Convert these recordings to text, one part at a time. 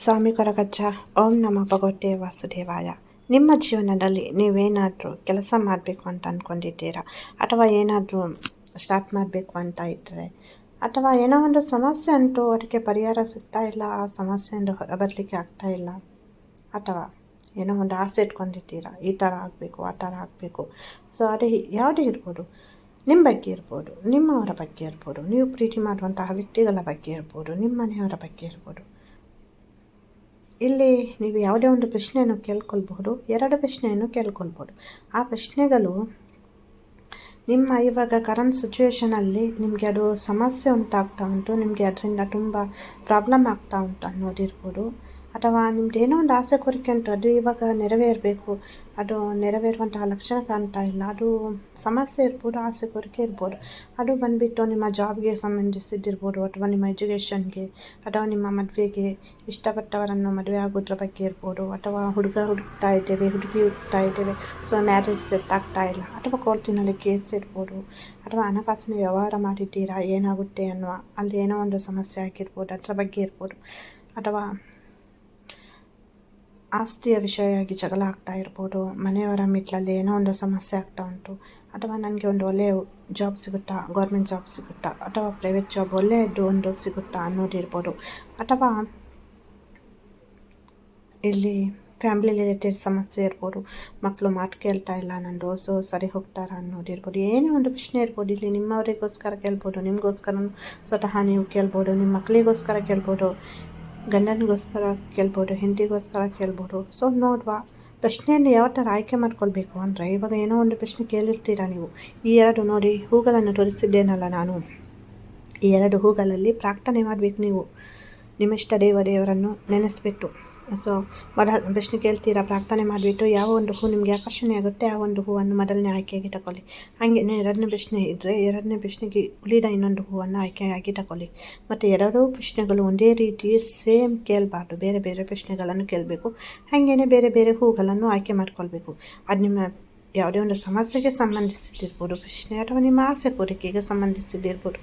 ಸ್ವಾಮಿ ಕೊರಗಜ್ಜ, ಓಂ ನಮ ಭಗವತೆ ವಾಸುದೇವಾಯ. ನಿಮ್ಮ ಜೀವನದಲ್ಲಿ ನೀವೇನಾದರೂ ಕೆಲಸ ಮಾಡಬೇಕು ಅಂತ ಅಂದ್ಕೊಂಡಿದ್ದೀರಾ ಅಥವಾ ಏನಾದರೂ ಸ್ಟಾರ್ಟ್ ಮಾಡಬೇಕು ಅಂತ ಇದ್ದರೆ ಅಥವಾ ಏನೋ ಒಂದು ಸಮಸ್ಯೆ ಉಂಟು ಅದಕ್ಕೆ ಪರಿಹಾರ ಸಿಗ್ತಾ ಇಲ್ಲ, ಆ ಸಮಸ್ಯೆಯಿಂದ ಹೊರಬರಲಿಕ್ಕೆ ಆಗ್ತಾ ಇಲ್ಲ? ಅಥವಾ ಏನೋ ಒಂದು ಆಸೆ ಇಟ್ಕೊಂಡಿದ್ದೀರಾ? ಈ ಥರ ಆಗಬೇಕು, ಆ ಥರ ಆಗಬೇಕು. ಸೊ ಅದೇ ಯಾವುದೇ ಇರ್ಬೋದು. ನಿಮ್ಮ ಬಗ್ಗೆ ಇರ್ಬೋದು, ನಿಮ್ಮವರ ಬಗ್ಗೆ ಇರ್ಬೋದು, ನೀವು ಪ್ರೀತಿ ಮಾಡುವಂತಹ ವ್ಯಕ್ತಿಗಳ ಬಗ್ಗೆ ಇರ್ಬೋದು, ನಿಮ್ಮ ಮನೆಯವರ ಬಗ್ಗೆ ಇರ್ಬೋದು. ಇಲ್ಲಿ ನೀವು ಯಾವುದೇ ಒಂದು ಪ್ರಶ್ನೆಯನ್ನು ಕೇಳ್ಕೊಳ್ಬಹುದು, ಎರಡು ಪ್ರಶ್ನೆಯನ್ನು ಕೇಳ್ಕೊಳ್ಬೋದು ಆ ಪ್ರಶ್ನೆಗಳು ನಿಮ್ಮ ಇವಾಗ ಕರೆಂಟ್ ಸಿಚುವೇಷನಲ್ಲಿ ನಿಮಗೆ ಅದು ಸಮಸ್ಯೆ ಉಂಟಾಗ್ತಾ ಉಂಟು, ನಿಮಗೆ ಅದರಿಂದ ತುಂಬ ಪ್ರಾಬ್ಲಮ್ ಆಗ್ತಾ ಉಂಟು ಅನ್ನೋದಿರ್ಬೋದು. ಅಥವಾ ನಿಮ್ದು ಏನೋ ಒಂದು ಆಸೆ, ಕೋರಿಕೆ ಉಂಟು, ಅದು ಇವಾಗ ನೆರವೇರಬೇಕು. ಅದು ನೆರವೇರುವಂತಹ ಲಕ್ಷಣ ಕಾಣ್ತಾ ಇಲ್ಲ. ಅದು ಸಮಸ್ಯೆ ಇರ್ಬೋದು, ಆಸೆ, ಕೋರಿಕೆ ಇರ್ಬೋದು. ಅದು ಬಂದುಬಿಟ್ಟು ನಿಮ್ಮ ಜಾಬ್ಗೆ ಸಂಬಂಧಿಸಿದ್ದಿರ್ಬೋದು, ಅಥವಾ ನಿಮ್ಮ ಎಜುಕೇಷನ್ಗೆ, ಅಥವಾ ನಿಮ್ಮ ಮದುವೆಗೆ ಇಷ್ಟಪಟ್ಟವರನ್ನು ಮದುವೆ ಆಗೋದ್ರ ಬಗ್ಗೆ ಇರ್ಬೋದು, ಅಥವಾ ಹುಡುಗ ಹುಡುಕ್ತಾ ಇದ್ದೇವೆ, ಹುಡುಗಿ ಹುಡುಕ್ತಾ ಇದ್ದೇವೆ, ಸೊ ಮ್ಯಾರೇಜ್ ಸೆಟ್ ಆಗ್ತಾ ಇಲ್ಲ, ಅಥವಾ ಕೋರ್ಟಿನಲ್ಲಿ ಕೇಸ್ ಇರ್ಬೋದು, ಅಥವಾ ಹಣಕಾಸಿನ ವ್ಯವಹಾರ ಮಾಡಿದ್ದೀರಾ, ಏನಾಗುತ್ತೆ ಅನ್ನುವ, ಅಲ್ಲಿ ಏನೋ ಒಂದು ಸಮಸ್ಯೆ ಆಗಿರ್ಬೋದು, ಅದರ ಬಗ್ಗೆ ಇರ್ಬೋದು, ಅಥವಾ ಆಸ್ತಿಯ ವಿಷಯವಾಗಿ ಜಗಳ ಆಗ್ತಾ ಇರ್ಬೋದು, ಮನೆಯವರ ಮಿಟ್ಲಲ್ಲಿ ಏನೋ ಒಂದು ಸಮಸ್ಯೆ ಆಗ್ತಾ ಉಂಟು, ಅಥವಾ ನನಗೆ ಒಂದು ಒಳ್ಳೆಯ ಜಾಬ್ ಸಿಗುತ್ತಾ ಗೌರ್ಮೆಂಟ್ ಜಾಬ್ ಸಿಗುತ್ತಾ, ಅಥವಾ ಪ್ರೈವೇಟ್ ಜಾಬ್ ಒಳ್ಳೆಯದು ಒಂದು ಸಿಗುತ್ತಾ ಅನ್ನೋದಿರ್ಬೋದು ಅಥವಾ ಇಲ್ಲಿ ಫ್ಯಾಮಿಲಿ ರಿಲೇಟೆಡ್ ಸಮಸ್ಯೆ ಇರ್ಬೋದು ಮಕ್ಕಳು ಮಾತು ಕೇಳ್ತಾ ಇಲ್ಲ ನನ್ನ ಸೊ ಸರಿ ಹೋಗ್ತಾರ ಅನ್ನೋದಿರ್ಬೋದು ಏನೇ ಒಂದು ಪ್ರಶ್ನೆ ಇರ್ಬೋದು, ಇಲ್ಲಿ ನಿಮ್ಮವರಿಗೋಸ್ಕರ ಕೇಳ್ಬೋದು ನಿಮಗೋಸ್ಕರ ಸ್ವತಃ ನೀವು ಕೇಳ್ಬೋದು ನಿಮ್ಮ ಮಕ್ಕಳಿಗೋಸ್ಕರ ಕೇಳ್ಬೋದು ಗಂಡನಿಗೋಸ್ಕರ ಕೇಳ್ಬೋದು, ಹೆಂಡತಿಗೋಸ್ಕರ ಕೇಳ್ಬೋದು. ಸೊ ನೋಡುವ, ಪ್ರಶ್ನೆಯನ್ನು ಯಾವ ಥರ ಆಯ್ಕೆ ಮಾಡ್ಕೊಳ್ಬೇಕು ಅಂದರೆ ಇವಾಗ ಏನೋ ಒಂದು ಪ್ರಶ್ನೆ ಕೇಳಿರ್ತೀರ ನೀವು? ಈ ಎರಡು ನೋಡಿ, ಹೂಗಳನ್ನು ತೋರಿಸಿದ್ದೇನಲ್ಲ ನಾನು? ಈ ಎರಡು ಹೂಗಳಲ್ಲಿ ಪ್ರಾರ್ಥನೆ ಮಾಡಬೇಕು ನೀವು. ನಿಮ್ಮಿಷ್ಟ ದೇವ ದೇವರನ್ನು ನೆನೆಸ್ಬಿಟ್ಟು. ಸೊ ಮೊದ ಪ್ರಶ್ನೆ ಕೇಳ್ತೀರಾ, ಪ್ರಾರ್ಥನೆ ಮಾಡಿಬಿಟ್ಟು, ಯಾವ ಒಂದು ಹೂ ನಿಮಗೆ ಆಕರ್ಷಣೆ ಆಗುತ್ತೆ, ಆ ಒಂದು ಹೂವನ್ನು ಮೊದಲನೇ ಆಯ್ಕೆಯಾಗಿ ತಗೊಳ್ಳಿ ಹಾಗೆಯೇ ಎರಡನೇ ಪ್ರಶ್ನೆ ಇದ್ದರೆ ಎರಡನೇ ಪ್ರಶ್ನೆಗೆ ಉಳಿದ ಇನ್ನೊಂದು ಹೂವನ್ನು ಆಯ್ಕೆಯಾಗಿ ತಗೊಳ್ಳಿ ಮತ್ತು ಎರಡೂ ಪ್ರಶ್ನೆಗಳು ಒಂದೇ ರೀತಿ ಸೇಮ್ ಕೇಳಬಾರ್ದು, ಬೇರೆ ಬೇರೆ ಪ್ರಶ್ನೆಗಳನ್ನು ಕೇಳಬೇಕು. ಹಾಗೆಯೇ ಬೇರೆ ಬೇರೆ ಹೂಗಳನ್ನು ಆಯ್ಕೆ ಮಾಡ್ಕೊಳ್ಬೇಕು. ಅದು ನಿಮ್ಮ ಯಾವುದೇ ಒಂದು ಸಮಸ್ಯೆಗೆ ಸಂಬಂಧಿಸಿದ್ದಿರ್ಬೋದು ಪ್ರಶ್ನೆ ಅಥವಾ ನಿಮ್ಮ ಆಸೆ ಕೋರಿಕೆಗೆ ಸಂಬಂಧಿಸಿದ್ದಿರ್ಬೋದು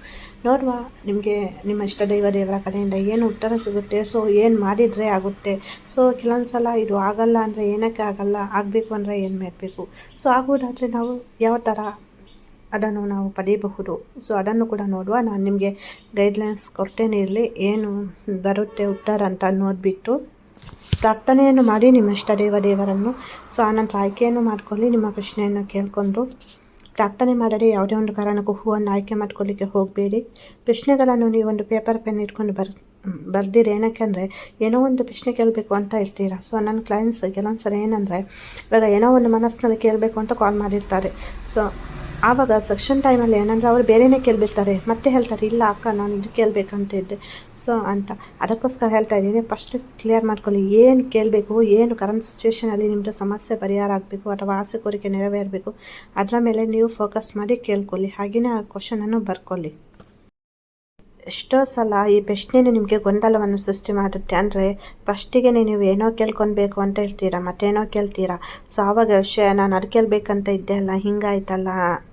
ನೋಡುವ ನಿಮಗೆ ನಿಮ್ಮ ಇಷ್ಟ ದೈವ ದೇವರ ಕಡೆಯಿಂದ ಏನು ಉತ್ತರ ಸಿಗುತ್ತೆ ಸೊ ಏನು ಮಾಡಿದರೆ ಆಗುತ್ತೆ ಸೊ ಕೆಲವೊಂದು ಸಲ ಇದು ಆಗಲ್ಲ ಅಂದರೆ ಏನಕ್ಕೆ ಆಗಲ್ಲ ಆಗಬೇಕು ಅಂದರೆ ಏನು ಮಾಡಬೇಕು ಸೊ ಆಗುವುದಾದರೆ ನಾವು ಯಾವ ಥರ ಅದನ್ನು ನಾವು ಪಡೆಯಬಹುದು ಸೊ ಅದನ್ನು ಕೂಡ ನೋಡುವ ನಾನು ನಿಮಗೆ ಗೈಡ್ಲೈನ್ಸ್ ಕೊಡ್ತೇನೆ ಇರಲಿ ಏನು ಬರುತ್ತೆ ಉತ್ತರ ಅಂತ ನೋಡಿಬಿಟ್ಟು ಪ್ರಾರ್ಥನೆಯನ್ನು ಮಾಡಿ ನಿಮ್ಮ ಇಷ್ಟ ದೇವ ದೇವರನ್ನು ಸೊ ಆನಂತರ ಆಯ್ಕೆಯನ್ನು ಮಾಡ್ಕೊಳ್ಳಿ, ನಿಮ್ಮ ಪ್ರಶ್ನೆಯನ್ನು ಕೇಳಿಕೊಂಡು ಪ್ರಾರ್ಥನೆ ಮಾಡದೆ ಯಾವುದೇ ಒಂದು ಕಾರಣಕ್ಕೂ ಹೂವನ್ನು ಆಯ್ಕೆ ಮಾಡ್ಕೊಳ್ಳಿಕ್ಕೆ ಹೋಗಬೇಡಿ. ಪ್ರಶ್ನೆಗಳನ್ನು ನೀವು ಒಂದು ಪೇಪರ್ ಪೆನ್ ಇಟ್ಕೊಂಡು ಬರ್, ಬರ್ದಿರಿ. ಏನಕ್ಕೆ ಅಂದರೆ, ಏನೋ ಒಂದು ಪ್ರಶ್ನೆ ಕೇಳಬೇಕು ಅಂತ ಇರ್ತೀರ? ಸೊ, ನನ್ನ ಕ್ಲೈಂಟ್ಸ್ ಕೆಲವೊಂದು ಸಲ ಏನಂದರೆ, ಇವಾಗ ಏನೋ ಒಂದು ಮನಸ್ಸಿನಲ್ಲಿ ಕೇಳಬೇಕು ಅಂತ ಕಾಲ್ ಮಾಡಿರ್ತಾರೆ. ಸೊ ಆವಾಗ ಸೆಕ್ಷನ್ ಟೈಮಲ್ಲಿ ಏನಂದ್ರೆ ಅವ್ರು ಬೇರೆನೇ ಕೇಳ್ಬಿಡ್ತಾರೆ, ಮತ್ತೆ ಹೇಳ್ತಾರೆ, ಇಲ್ಲ ಅಕ್ಕ, ನಾನು ಇದು ಕೇಳಬೇಕಂತ ಇದ್ದೆ. ಸೊ ಅಂತ. ಅದಕ್ಕೋಸ್ಕರ ಹೇಳ್ತಾ ಇದ್ದೀನಿ ಫಸ್ಟ್ ಕ್ಲಿಯರ್ ಮಾಡ್ಕೊಳ್ಳಿ, ಏನು ಕೇಳಬೇಕು, ಏನು ಕರೆಂಟ್ ಸಿಚುವೇಷನಲ್ಲಿ ನಿಮ್ಮದು ಸಮಸ್ಯೆ ಪರಿಹಾರ ಆಗಬೇಕು ಅಥವಾ ಆಸೆ ಕೋರಿಕೆ ನೆರವೇರಬೇಕು, ಅದರ ಮೇಲೆ ನೀವು ಫೋಕಸ್ ಮಾಡಿ ಕೇಳ್ಕೊಳ್ಳಿ. ಹಾಗೆಯೇ ಆ ಕ್ವಶನನ್ನು ಬರ್ಕೊಳ್ಳಿ. ಎಷ್ಟೋ ಸಲ ಈ ಪ್ರಶ್ನೆನೇ ನಿಮಗೆ ಗೊಂದಲವನ್ನು ಸೃಷ್ಟಿ ಮಾಡುತ್ತೆ. ಅಂದರೆ ಫಸ್ಟಿಗೆ ನೀವು ಏನೋ ಕೇಳ್ಕೊಳ್ಬೇಕು ಅಂತ ಹೇಳ್ತೀರಾ, ಮತ್ತೇನೋ ಕೇಳ್ತೀರಾ? ಸೊ ಆವಾಗ ವಿಷಯ ನಾನು ಅದು ಕೇಳಬೇಕಂತ ಇದ್ದೆ ಅಲ್ಲ, ಹಿಂಗಾಯ್ತಲ್ಲ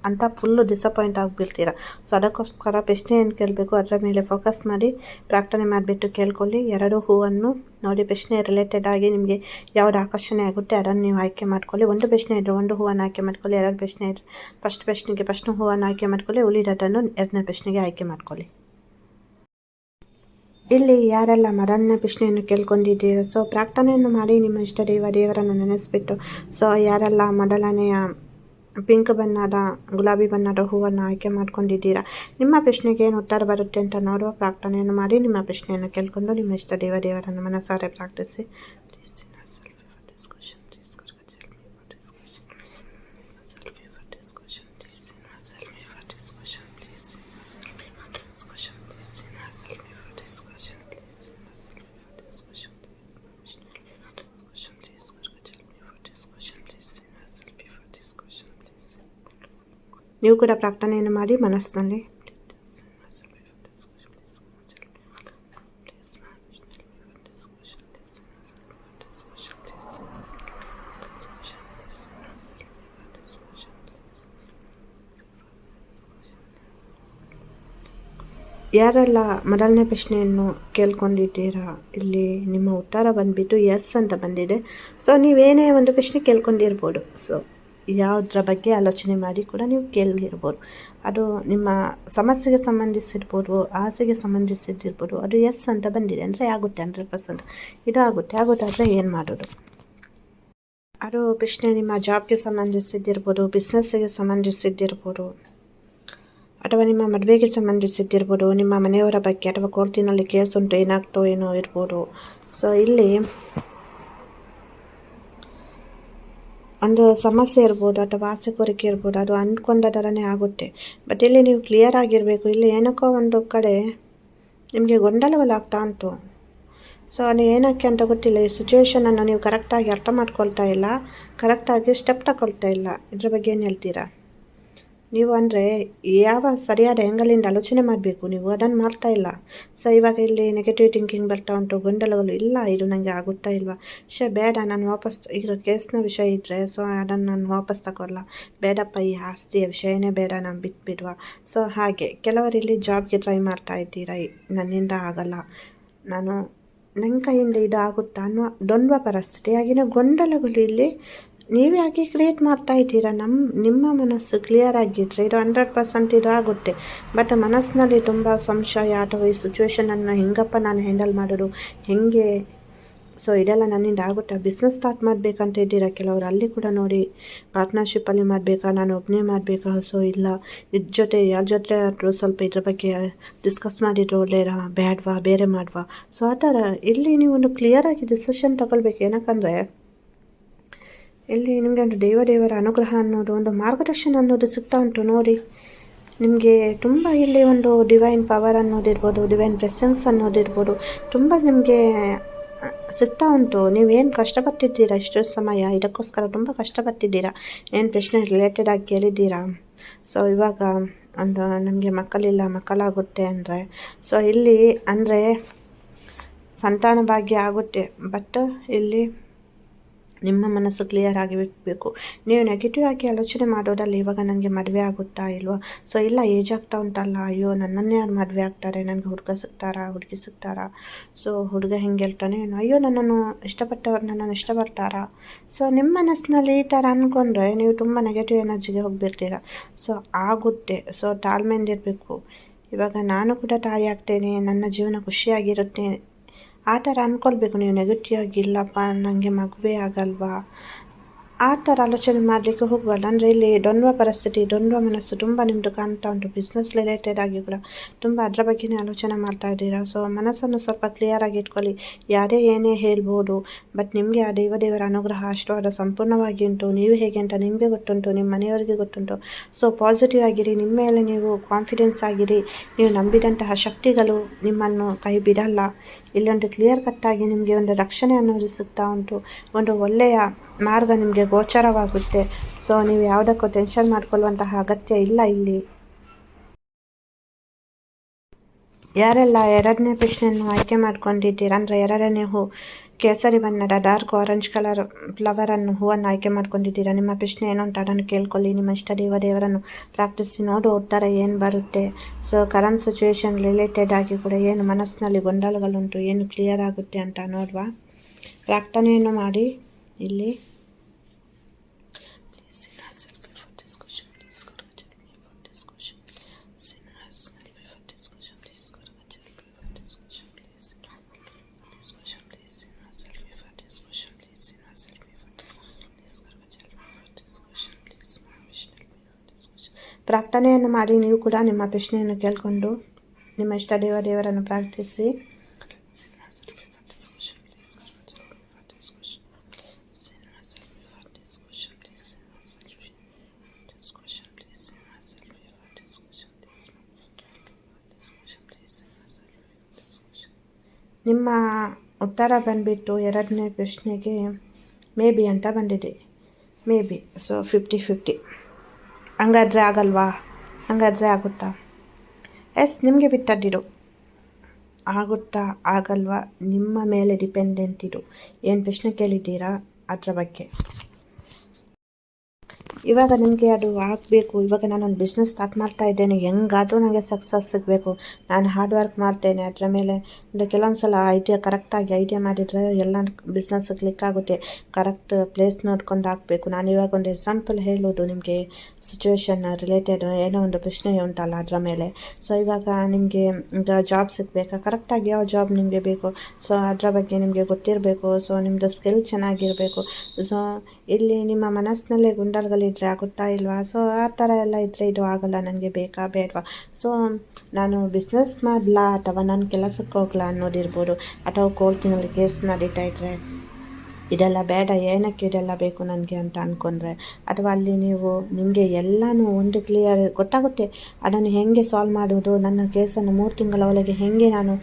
ಅಂತ ಫುಲ್ಲು ಡಿಸಪಾಯಿಂಟ್ ಆಗಿಬಿಡ್ತೀರ? ಸೊ ಅದಕ್ಕೋಸ್ಕರ ಪ್ರಶ್ನೆ ಏನು ಕೇಳಬೇಕು, ಅದರ ಮೇಲೆ ಫೋಕಸ್ ಮಾಡಿ ಪ್ರಾರ್ಥನೆ ಮಾಡಿಬಿಟ್ಟು ಕೇಳ್ಕೊಳ್ಳಿ. ಎರಡು ಹೂವನ್ನು ನೋಡಿ, ಪ್ರಶ್ನೆ ರಿಲೇಟೆಡ್ ಆಗಿ ನಿಮಗೆ ಯಾವ್ದು ಆಕರ್ಷಣೆ ಆಗುತ್ತೆ, ಅದನ್ನು ನೀವು ಆಯ್ಕೆ ಮಾಡ್ಕೊಳ್ಳಿ. ಒಂದು ಪ್ರಶ್ನೆ ಇದ್ದರೆ ಒಂದು ಹೂವನ್ನು ಆಯ್ಕೆ ಮಾಡ್ಕೊಳ್ಳಿ, ಎರಡು ಪ್ರಶ್ನೆ ಇದ್ದರೆ ಫಸ್ಟ್ ಪ್ರಶ್ನೆಗೆ ಫಸ್ಟ್ ಹೂವನ್ನು ಆಯ್ಕೆ ಮಾಡ್ಕೊಳ್ಳಿ ಉಳಿದದನ್ನು ಎರಡನೇ ಪ್ರಶ್ನೆಗೆ ಆಯ್ಕೆ ಮಾಡ್ಕೊಳ್ಳಿ. ಇಲ್ಲಿ ಯಾರೆಲ್ಲ ಮರನ್ನ ಪ್ರಶ್ನೆಯನ್ನು ಕೇಳ್ಕೊಂಡಿದ್ದೀರಾ? ಸೊ ಪ್ರಾರ್ಥನೆಯನ್ನು ಮಾಡಿ ನಿಮ್ಮ ಇಷ್ಟ ದೇವ ದೇವರನ್ನು ನೆನೆಸ್ಬಿಟ್ಟು ಸೊ ಯಾರೆಲ್ಲ ಮೊದಲನೆಯ ಪಿಂಕ್ ಬಣ್ಣದ, ಗುಲಾಬಿ ಬಣ್ಣದ ಹೂವನ್ನು ಆಯ್ಕೆ ಮಾಡ್ಕೊಂಡಿದ್ದೀರಾ? ನಿಮ್ಮ ಪ್ರಶ್ನೆಗೆ ಏನು ಉತ್ತರ ಬರುತ್ತೆ ಅಂತ ನೋಡುವ ಪ್ರಾರ್ಥನೆಯನ್ನು ಮಾಡಿ, ನಿಮ್ಮ ಪ್ರಶ್ನೆಯನ್ನು ಕೇಳ್ಕೊಂಡು ನಿಮ್ಮ ಇಷ್ಟ ದೇವ ದೇವರನ್ನು ಮನಸಾರೆ ಪ್ರಾರ್ಥಿಸಿ. ನೀವು ಕೂಡ ಪ್ರಾರ್ಥನೆಯನ್ನು ಮಾಡಿ ಮನಸ್ಸಿನಲ್ಲಿ ಯಾರೆಲ್ಲ ಮೊದಲನೇ ಪ್ರಶ್ನೆಯನ್ನು ಕೇಳ್ಕೊಂಡಿದ್ದೀರಾ, ಇಲ್ಲಿ ನಿಮ್ಮ ಉತ್ತರ ಬಂದುಬಿಟ್ಟು ಎಸ್ ಅಂತ ಬಂದಿದೆ. ಸೊ ನೀವೇನೇ ಒಂದು ಪ್ರಶ್ನೆ ಕೇಳ್ಕೊಂಡಿರ್ಬೋದು. ಸೊ ಯಾವುದ್ರ ಬಗ್ಗೆ ಆಲೋಚನೆ ಮಾಡಿ ಕೂಡ ನೀವು ಕೇಳಿರ್ಬೋದು. ಅದು ನಿಮ್ಮ ಸಮಸ್ಯೆಗೆ ಸಂಬಂಧಿಸಿರ್ಬೋದು, ಆಸೆಗೆ ಸಂಬಂಧಿಸಿದ್ದಿರ್ಬೋದು, ಅದು ಎಸ್ ಅಂತ ಬಂದಿದೆ ಅಂದರೆ ಆಗುತ್ತೆ ಹಂಡ್ರೆಡ್ ಪರ್ಸೆಂಟ್ ಇದು ಆಗುತ್ತೆ. ಆಗೋದಾದರೆ ಏನು ಮಾಡೋದು? ಅದು ಪ್ರಶ್ನೆ ನಿಮ್ಮ ಜಾಬ್ಗೆ ಸಂಬಂಧಿಸಿದ್ದಿರ್ಬೋದು ಬಿಸ್ನೆಸ್ಸಿಗೆ ಸಂಬಂಧಿಸಿದ್ದಿರ್ಬೋದು, ಅಥವಾ ನಿಮ್ಮ ಮದುವೆಗೆ ಸಂಬಂಧಿಸಿದ್ದಿರ್ಬೋದು, ನಿಮ್ಮ ಮನೆಯವರ ಬಗ್ಗೆ ಅಥವಾ ಕೋರ್ಟಿನಲ್ಲಿ ಕೇಸ್ ಉಂಟು ಏನಾಗ್ತೋ ಏನೋ ಇರ್ಬೋದು. ಸೊ ಇಲ್ಲಿ ಒಂದು ಸಮಸ್ಯೆ ಇರ್ಬೋದು ಅಥವಾ ಆಸೆ ಕೋರಿಕೆ ಇರ್ಬೋದು, ಅದು ಅಂದ್ಕೊಂಡ ಥರನೇ ಆಗುತ್ತೆ. ಬಟ್ ಇಲ್ಲಿ ನೀವು ಕ್ಲಿಯರ್ ಆಗಿರಬೇಕು. ಇಲ್ಲಿ ಏನಕ್ಕೋ ಒಂದು ಕಡೆ ನಿಮಗೆ ಗೊಂದಲಗಳಾಗ್ತಾ ಉಂಟು. ಸೊ ಅದು ಏನಕ್ಕೆ ಅಂತ ಗೊತ್ತಿಲ್ಲ. ಈ ಸಿಚುವೇಶನನ್ನು ನೀವು ಕರೆಕ್ಟಾಗಿ ಅರ್ಥ ಮಾಡ್ಕೊಳ್ತಾ ಇಲ್ಲ. ಕರೆಕ್ಟಾಗಿ ಸ್ಟೆಪ್ ತಗೊಳ್ತಾ ಇಲ್ಲ. ಇದ್ರ ಬಗ್ಗೆ ಏನು ಹೇಳ್ತೀರಾ? ನೀವು ಅಂದರೆ ಯಾವ ಸರಿಯಾದ ಆ್ಯಂಗಲಿಂದ ಆಲೋಚನೆ ಮಾಡಬೇಕು? ನೀವು ಅದನ್ನು ಮಾಡ್ತಾ ಇಲ್ಲ. ಸೊ ಇವಾಗ ಇಲ್ಲಿ ನೆಗೆಟಿವ್ ಥಿಂಕಿಂಗ್ ಬರ್ತಾ ಉಂಟು, ಗೊಂದಲಗಳು ಇಲ್ಲ, ಇದು ನನಗೆ ಆಗುತ್ತಾ ಇಲ್ವಾ? ಶೇ ಬೇಡ, ನಾನು ವಾಪಸ್ ಈಗ ಕೇಸ್ನ ವಿಷಯ ಇದ್ದರೆ ಸೊ ಅದನ್ನು ನಾನು ವಾಪಸ್ ತಗೊಲ್ಲ ಬೇಡಪ್ಪ, ಈ ಆಸ್ತಿಯ ವಿಷಯನೇ ಬೇಡ, ನಾನು ಬಿಟ್ಬಿಡುವ ಸೊ ಹಾಗೆ, ಕೆಲವರು ಇಲ್ಲಿ ಜಾಬ್ಗೆ ಟ್ರೈ ಮಾಡ್ತಾ ಇದ್ದೀರಾ? ನನ್ನಿಂದ ಆಗಲ್ಲ. ನಾನು ನನ್ನ ಕೈಯಿಂದ ಇದು ಆಗುತ್ತಾ ಅನ್ನೋ ದ್ವಂದ್ವ ಪರಿಸ್ಥಿತಿ ಆಗಿನ ಗೊಂದಲಗಳು ಇಲ್ಲಿ ನೀವು ಯಾಕೆ ಕ್ರಿಯೇಟ್ ಮಾಡ್ತಾ ಇದ್ದೀರಾ? ನಮ್ಮ ನಿಮ್ಮ ಮನಸ್ಸು ಕ್ಲಿಯರ್ ಆಗಿದ್ದರೆ ಇದು ಹಂಡ್ರೆಡ್ ಪರ್ಸೆಂಟ್ ಇದು ಆಗುತ್ತೆ. ಬಟ್ ಮನಸ್ಸಿನಲ್ಲಿ ತುಂಬ ಸಂಶಯ ಅಥವಾ ಈ ಸಿಚುವೇಶನನ್ನು ಹೆಂಗಪ್ಪ ನಾನು ಹ್ಯಾಂಡಲ್ ಮಾಡೋದು? ಹೆಂಗೆ? ಸೊ ಇದೆಲ್ಲ ನನ್ನಿಂದ ಆಗುತ್ತಾ? ಬಿಸ್ನೆಸ್ ಸ್ಟಾರ್ಟ್ ಮಾಡಬೇಕಂತ ಇದ್ದೀರಾ? ಕೆಲವರು ಅಲ್ಲಿ ಕೂಡ ನೋಡಿ ಪಾರ್ಟ್ನರ್ಶಿಪ್ಪಲ್ಲಿ ಮಾಡಬೇಕಾ? ನಾನು ಒಬ್ಬನೇ ಮಾಡಬೇಕಾ? ಸೊ ಇಲ್ಲ. ಇದ್ರ ಜೊತೆ, ಯಾರ ಜೊತೆ ಆದರೂ ಸ್ವಲ್ಪ ಇದ್ರ ಬಗ್ಗೆ ಡಿಸ್ಕಸ್ ಮಾಡಿದ್ರು ಒಳ್ಳೆಯ ಬ್ಯಾಡ್ವಾ? ಬೇರೆ ಮಾಡುವ? ಸೊ ಆ ಥರ. ಇಲ್ಲಿ ನೀವು ಒಂದು ಕ್ಲಿಯರಾಗಿ ಡಿಸಿಷನ್ ತಗೊಳ್ಬೇಕು. ಏನಕ್ಕಂದರೆ ಇಲ್ಲಿ ನಿಮಗೆ ಒಂದು ದೇವ ದೇವರ ಅನುಗ್ರಹ ಅನ್ನೋದು ಒಂದು ಮಾರ್ಗದರ್ಶನ ಅನ್ನೋದು ಸಿಗ್ತಾ ಉಂಟು ನೋಡಿ. ನಿಮಗೆ ತುಂಬ ಇಲ್ಲಿ ಒಂದು ಡಿವೈನ್ ಪವರ್ ಅನ್ನೋದಿರ್ಬೋದು ಡಿವೈನ್ ಪ್ರೆಸೆನ್ಸ್ ಅನ್ನೋದಿರ್ಬೋದು ತುಂಬ ನಿಮಗೆ ಸಿಗ್ತಾ ಉಂಟು. ನೀವೇನು ಕಷ್ಟಪಟ್ಟಿದ್ದೀರಾ ಇಷ್ಟು ಸಮಯ? ಇದಕ್ಕೋಸ್ಕರ ತುಂಬ ಕಷ್ಟಪಟ್ಟಿದ್ದೀರಾ? ಏನು ಪ್ರಶ್ನೆ ರಿಲೇಟೆಡ್ ಆಗಿ ಕೇಳಿದ್ದೀರಾ? ಸೊ ಇವಾಗ ಒಂದು ನಮಗೆ ಮಕ್ಕಳಿಲ್ಲ, ಮಕ್ಕಳಾಗುತ್ತೆ ಅಂದರೆ. ಸೊ ಇಲ್ಲಿ ಅಂದರೆ ಸಂತಾನ ಭಾಗ್ಯ ಆಗುತ್ತೆ. ಬಟ್ ಇಲ್ಲಿ ನಿಮ್ಮ ಮನಸ್ಸು ಕ್ಲಿಯರ್ ಆಗಿರಬೇಕು ನೀವು ನೆಗೆಟಿವ್ ಆಗಿ ಆಲೋಚನೆ ಮಾಡೋದಲ್ಲ ಇವಾಗ ನನಗೆ ಮದುವೆ ಆಗುತ್ತಾ ಇಲ್ವಾ? ಸೊ ಇಲ್ಲ ಏಜ್ ಆಗ್ತಾ ಉಂಟಲ್ಲ. ಅಯ್ಯೋ, ನನ್ನನ್ನೇ ಯಾರು ಮದುವೆ ಆಗ್ತಾರೆ? ನನಗೆ ಹುಡುಗ ಸಿಗ್ತಾರಾ? ಹುಡುಗಿ ಸಿಗ್ತಾರಾ? ಸೊ ಹುಡುಗ ಹೆಂಗೆ ಹೇಳ್ತಾನೆ ಅಯ್ಯೋ, ನನ್ನನ್ನು ಇಷ್ಟಪಟ್ಟವ್ರು, ನನ್ನನ್ನು ಇಷ್ಟಪಡ್ತಾರಾ? ಸೊ ನಿಮ್ಮ ಮನಸ್ಸಿನಲ್ಲಿ ಈ ಥರ ಅಂದ್ಕೊಂಡ್ರೆ ನೀವು ತುಂಬ ನೆಗೆಟಿವ್ ಎನರ್ಜಿಗೆ ಹೋಗ್ಬಿಡ್ತೀರ. ಸೊ ಆಗುತ್ತೆ. ಸೊ ತಾಳ್ಮೆಯಿಂದ ಇರಬೇಕು ಇವಾಗ ನಾನು ಕೂಡ ತಾಯಿ ಆಗ್ತೇನೆ, ನನ್ನ ಜೀವನ ಖುಷಿಯಾಗಿರುತ್ತೆ ಆ ಥರ ಅಂದ್ಕೊಳ್ಬೇಕು ನೀವು ನೆಗೆಟಿವ್ ಆಗಿಲ್ಲಪ್ಪ ನನಗೆ ಮಗುವೇ ಆಗಲ್ವಾ? ಆ ಥರ ಆಲೋಚನೆ ಮಾಡಲಿಕ್ಕೆ ಹೋಗಬಾರ್ದು ಅಂದರೆ ಇಲ್ಲಿ ಡೊನ್ವ ಪರಿಸ್ಥಿತಿ ಡೊನ್ವ ಮನಸ್ಸು ತುಂಬ ನಿಮ್ಮದು ಕಾಣ್ತಾ ಉಂಟು. ಬಿಸ್ನೆಸ್ ರಿಲೇಟೆಡ್ ಆಗಿ ಕೂಡ ತುಂಬ ಅದರ ಬಗ್ಗೆನೇ ಆಲೋಚನೆ ಮಾಡ್ತಾ ಇದ್ದೀರಾ? ಸೊ ಮನಸ್ಸನ್ನು ಸ್ವಲ್ಪ ಕ್ಲಿಯರಾಗಿ ಇಟ್ಕೊಳ್ಳಿ. ಯಾರೇ ಏನೇ ಹೇಳ್ಬೋದು ಬಟ್ ನಿಮಗೆ ಆ ದೇವ ದೇವರ ಅನುಗ್ರಹ, ಆಶೀರ್ವಾದ ಸಂಪೂರ್ಣವಾಗಿ ಉಂಟು. ನೀವು ಹೇಗೆ ಅಂತ ನಿಮಗೆ ಗೊತ್ತುಂಟು, ನಿಮ್ಮ ಮನೆಯವರಿಗೆ ಗೊತ್ತುಂಟು. ಸೊ ಪಾಸಿಟಿವ್ ಆಗಿರಿ. ನಿಮ್ಮ ಮೇಲೆ ನೀವು ಕಾನ್ಫಿಡೆನ್ಸ್ ಆಗಿರಿ. ನೀವು ನಂಬಿದಂತಹ ಶಕ್ತಿಗಳು ನಿಮ್ಮನ್ನು ಕೈ ಬಿಡಲ್ಲ. ಇಲ್ಲೊಂದು ಕ್ಲಿಯರ್ ಕಟ್ಟಾಗಿ ನಿಮಗೆ ಒಂದು ರಕ್ಷಣೆ ಅನ್ನೋದು ಸಿಗ್ತಾ ಉಂಟು. ಒಂದು ಒಳ್ಳೆಯ ಮಾರ್ಗ ನಿಮಗೆ ಗೋಚರವಾಗುತ್ತೆ. ಸೊ ನೀವು ಯಾವುದಕ್ಕೂ ಟೆನ್ಷನ್ ಮಾಡಿಕೊಳ್ಳುವಂತಹ ಅಗತ್ಯ ಇಲ್ಲ ಇಲ್ಲಿ. ಯಾರೆಲ್ಲ ಎರಡನೇ ಪ್ರಶ್ನೆಯನ್ನು ಆಯ್ಕೆ ಮಾಡ್ಕೊಂಡಿದ್ದೀರಾ? ಅಂದರೆ ಎರಡನೇ ಹೂ ಕೇಸರಿ ಬಣ್ಣದ ಡಾರ್ಕ್ ಆರೆಂಜ್ ಕಲರ್ ಫ್ಲವರನ್ನು ಹೂವನ್ನು ಆಯ್ಕೆ ಮಾಡ್ಕೊಂಡಿದ್ದೀರಾ? ನಿಮ್ಮ ಪ್ರಶ್ನೆ ಏನು ಅಂತ ಅದನ್ನು ಕೇಳ್ಕೊಳ್ಳಿ. ನಿಮ್ಮ ಇಷ್ಟ ದೇವ ದೇವರನ್ನು ಪ್ರಾರ್ಥಿಸಿ ನೋಡು. ಉತ್ತರ ಏನು ಬರುತ್ತೆ? ಸೊ ಕರೆಂಟ್ ಸಿಚುವೇಶನ್ ರಿಲೇಟೆಡ್ ಆಗಿ ಕೂಡ ಏನು ಮನಸ್ಸಿನಲ್ಲಿ ಗೊಂದಲಗಳುಂಟು, ಏನು ಕ್ಲಿಯರ್ ಆಗುತ್ತೆ ಅಂತ ನೋಡುವ. ಪ್ರಾರ್ಥನೆಯನ್ನು ಮಾಡಿ ಇಲ್ಲಿ. ಪ್ರಾರ್ಥನೆಯನ್ನು ಮಾಡಿ ನೀವು ಕೂಡ ನಿಮ್ಮ ಪ್ರಶ್ನೆಯನ್ನು ಕೇಳಿಕೊಂಡು ನಿಮ್ಮ ಇಷ್ಟ ದೇವ ದೇವರನ್ನು ಪ್ರಾರ್ಥಿಸಿ. ನಿಮ್ಮ ಉತ್ತರ ಬಂದುಬಿಟ್ಟು ಎರಡನೇ ಪ್ರಶ್ನೆಗೆ ಮೇ ಬಿ ಅಂತ ಬಂದಿದೆ. Maybe so fifty fifty ಹಂಗಾದ್ರೆ ಆಗಲ್ವಾ? ಹಂಗಾದ್ರೆ ಆಗುತ್ತಾ? ಎಸ್, ನಿಮಗೆ ಬಿಟ್ಟದ್ದಿರು. ಆಗುತ್ತಾ? ಆಗಲ್ವಾ? ನಿಮ್ಮ ಮೇಲೆ ಡಿಪೆಂಡೆಂಟ್ ಇರು. ಏನು ಪ್ರಶ್ನೆ ಕೇಳಿದ್ದೀರಾ? ಅದರ ಬಗ್ಗೆ. ಇವಾಗ ನಿಮಗೆ ಅದು ಆಗಬೇಕು. ಇವಾಗ ನಾನೊಂದು ಬಿಸ್ನೆಸ್ ಸ್ಟಾರ್ಟ್ ಮಾಡ್ತಾ ಇದ್ದೇನೆ. ಹೆಂಗಾದರೂ ನನಗೆ ಸಕ್ಸಸ್ ಸಿಗಬೇಕು. ನಾನು ಹಾರ್ಡ್ ವರ್ಕ್ ಮಾಡ್ತೇನೆ. ಅದರ ಮೇಲೆ ಅಂದರೆ ಕೆಲವೊಂದು ಸಲ ಐಡಿಯಾ ಕರೆಕ್ಟಾಗಿ ಐಡಿಯಾ ಮಾಡಿದರೆ ಎಲ್ಲ ಬಿಸ್ನೆಸ್ ಕ್ಲಿಕ್ ಆಗುತ್ತೆ. ಕರೆಕ್ಟ್ ಪ್ಲೇಸ್ ನೋಡ್ಕೊಂಡು ಹಾಕಬೇಕು ನಾನು ಇವಾಗ ಒಂದು ಎಕ್ಸಾಂಪಲ್ ಹೇಳೋದು ನಿಮಗೆ. ಸಿಚುವೇಶನ್ ರಿಲೇಟೆಡ್ ಏನೋ ಒಂದು ಪ್ರಶ್ನೆ ಉಂಟಲ್ಲ ಅದರ ಮೇಲೆ. ಸೊ ಇವಾಗ ನಿಮಗೆ ಜಾಬ್ ಸಿಗಬೇಕಾ? ಕರೆಕ್ಟಾಗಿ ಯಾವ ಜಾಬ್ ನಿಮಗೆ ಬೇಕು? ಸೊ ಅದರ ಬಗ್ಗೆ ನಿಮಗೆ ಗೊತ್ತಿರಬೇಕು. ಸೊ ನಿಮ್ಮದು ಸ್ಕಿಲ್ ಚೆನ್ನಾಗಿರಬೇಕು. ಸೊ ಇಲ್ಲಿ ನಿಮ್ಮ ಮನಸ್ಸಿನಲ್ಲೇ ಗುಂಡಲ್ಗಳಿದ್ರೆ ಆಗುತ್ತಾ ಇಲ್ವಾ? ಸೊ ಆ ಥರ ಎಲ್ಲ ಇದ್ದರೆ ಇದು ಆಗಲ್ಲ, ನನಗೆ ಬೇಕಾ ಬೇಡವಾ? ಸೊ ನಾನು ಬಿಸ್ನೆಸ್ ಮಾಡಲಾ ಅಥವಾ ನಾನು ಕೆಲಸಕ್ಕೆ ಹೋಗ್ಲಾ ಅನ್ನೋದಿರ್ಬೋದು. ಅಥವಾ ಕೋರ್ಟಿನಲ್ಲಿ ಕೇಸ್ ನಡೀತಾ ಇದ್ದರೆ ಇದೆಲ್ಲ ಬೇಡ, ಏನಕ್ಕೆ ಇದೆಲ್ಲ ಬೇಕು ನನಗೆ ಅಂತ ಅಂದ್ಕೊಂಡ್ರೆ ಅಥವಾ ಅಲ್ಲಿ ನೀವು ನಿಮಗೆ ಎಲ್ಲನೂ ಒಂದು ಕ್ಲಿಯರ್ ಗೊತ್ತಾಗುತ್ತೆ, ಅದನ್ನು ಹೇಗೆ ಸಾಲ್ವ್ ಮಾಡೋದು ನನ್ನ ಕೇಸನ್ನು ಮೂರು ತಿಂಗಳ ಒಳಗೆ ಹೇಗೆ ನಾನು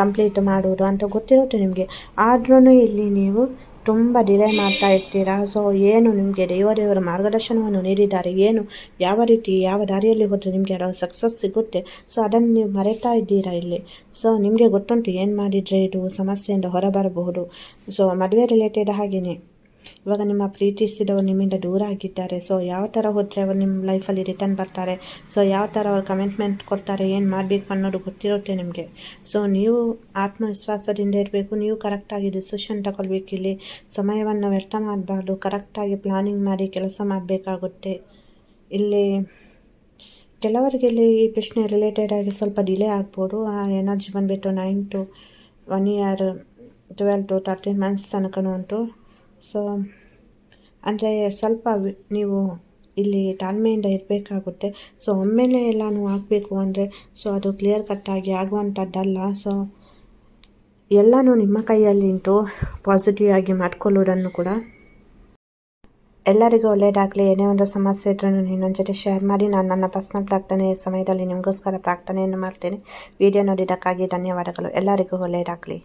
ಕಂಪ್ಲೀಟ್ ಮಾಡೋದು ಅಂತ ಗೊತ್ತಿರುತ್ತೆ ನಿಮಗೆ. ಆದ್ರೂ ಇಲ್ಲಿ ನೀವು ತುಂಬ ಡಿಲೇ ಮಾಡ್ತಾ ಇರ್ತೀರಾ? ಸೊ ಏನು ನಿಮಗೆ ದೇವರ ಮಾರ್ಗದರ್ಶನವನ್ನು ನೀಡಿದ್ದಾರೆ? ಏನು, ಯಾವ ರೀತಿ, ಯಾವ ದಾರಿಯಲ್ಲಿ ಹೋದರೆ ನಿಮಗೆ ಅದರ ಸಕ್ಸಸ್ ಸಿಗುತ್ತೆ? ಸೊ ಅದನ್ನು ನೀವು ಮರೆತಾ ಇದ್ದೀರಾ ಇಲ್ಲಿ? ಸೊ ನಿಮಗೆ ಗೊತ್ತುಂಟು ಏನು ಮಾಡಿದರೆ ಇದು ಸಮಸ್ಯೆಯಿಂದ ಹೊರಬರಬಹುದು? ಸೊ ಮದುವೆ ರಿಲೇಟೆಡ್ ಹಾಗೆಯೇ ಇವಾಗ ನಿಮ್ಮ ಪ್ರೀತಿಸಿದವರು ನಿಮ್ಮಿಂದ ದೂರ ಆಗಿದ್ದಾರೆ. ಸೊ ಯಾವ ಥರ ಹೋದರೆ ಅವರು ನಿಮ್ಮ ಲೈಫಲ್ಲಿ ರಿಟರ್ನ್ ಬರ್ತಾರೆ? ಸೊ ಯಾವ ಥರ ಅವ್ರು ಕಮಿಟ್ಮೆಂಟ್ ಕೊಡ್ತಾರೆ? ಏನು ಮಾಡಬೇಕು ಅನ್ನೋದು ಗೊತ್ತಿರುತ್ತೆ ನಿಮಗೆ. ಸೊ ನೀವು ಆತ್ಮವಿಶ್ವಾಸದಿಂದ ಇರಬೇಕು. ನೀವು ಕರೆಕ್ಟಾಗಿ ಡಿಸಿಷನ್ ತಗೊಳ್ಬೇಕು ಇಲ್ಲಿ. ಸಮಯವನ್ನು ವ್ಯರ್ಥ ಮಾಡಬಾರ್ದು. ಕರೆಕ್ಟಾಗಿ ಪ್ಲಾನಿಂಗ್ ಮಾಡಿ ಕೆಲಸ ಮಾಡಬೇಕಾಗುತ್ತೆ. ಇಲ್ಲಿ ಕೆಲವರಿಗೆ ಇಲ್ಲಿ ಈ ಪ್ರಶ್ನೆ ರಿಲೇಟೆಡ್ ಆಗಿ ಸ್ವಲ್ಪ ಡಿಲೇ ಆಗ್ಬೋದು. ಆ ಎನರ್ಜಿ ಬಂದುಬಿಟ್ಟು nine to one year twelve to thirteen months ತನಕ ಉಂಟು. ಸೊ ಅಂದರೆ ಸ್ವಲ್ಪ ನೀವು ಇಲ್ಲಿ ತಾಳ್ಮೆಯಿಂದ ಇರಬೇಕಾಗುತ್ತೆ. ಸೊ ಒಮ್ಮೆಲೆ ಎಲ್ಲನೂ ಹಾಕಬೇಕು ಅಂದರೆ ಸೊ ಅದು ಕ್ಲಿಯರ್ ಕಟ್ಟಾಗಿ ಆಗುವಂಥದ್ದಲ್ಲ. ಸೊ ಎಲ್ಲನೂ ನಿಮ್ಮ ಕೈಯಲ್ಲಿ ಉಂಟು ಪಾಸಿಟಿವ್ ಆಗಿ ಮಾಡ್ಕೊಳ್ಳೋದನ್ನು ಕೂಡ ಎಲ್ಲರಿಗೂ ಒಳ್ಳೆಯದಾಗಲಿ ಏನೇ ಒಂದು ಸಮಸ್ಯೆ ಇದ್ರೂ ನಿನ್ನೊಂದು ಜೊತೆ ಶೇರ್ ಮಾಡಿ. ನಾನು ನನ್ನ ಪರ್ಸ್ನಲ್ ಪ್ರಾರ್ಥನೆ ಸಮಯದಲ್ಲಿ ನಿಮಗೋಸ್ಕರ ಪ್ರಾರ್ಥನೆಯನ್ನು ಮಾಡ್ತೇನೆ. ವಿಡಿಯೋ ನೋಡಿದ್ದಕ್ಕಾಗಿ ಧನ್ಯವಾದಗಳು. ಎಲ್ಲರಿಗೂ ಒಳ್ಳೆಯದಾಗಲಿ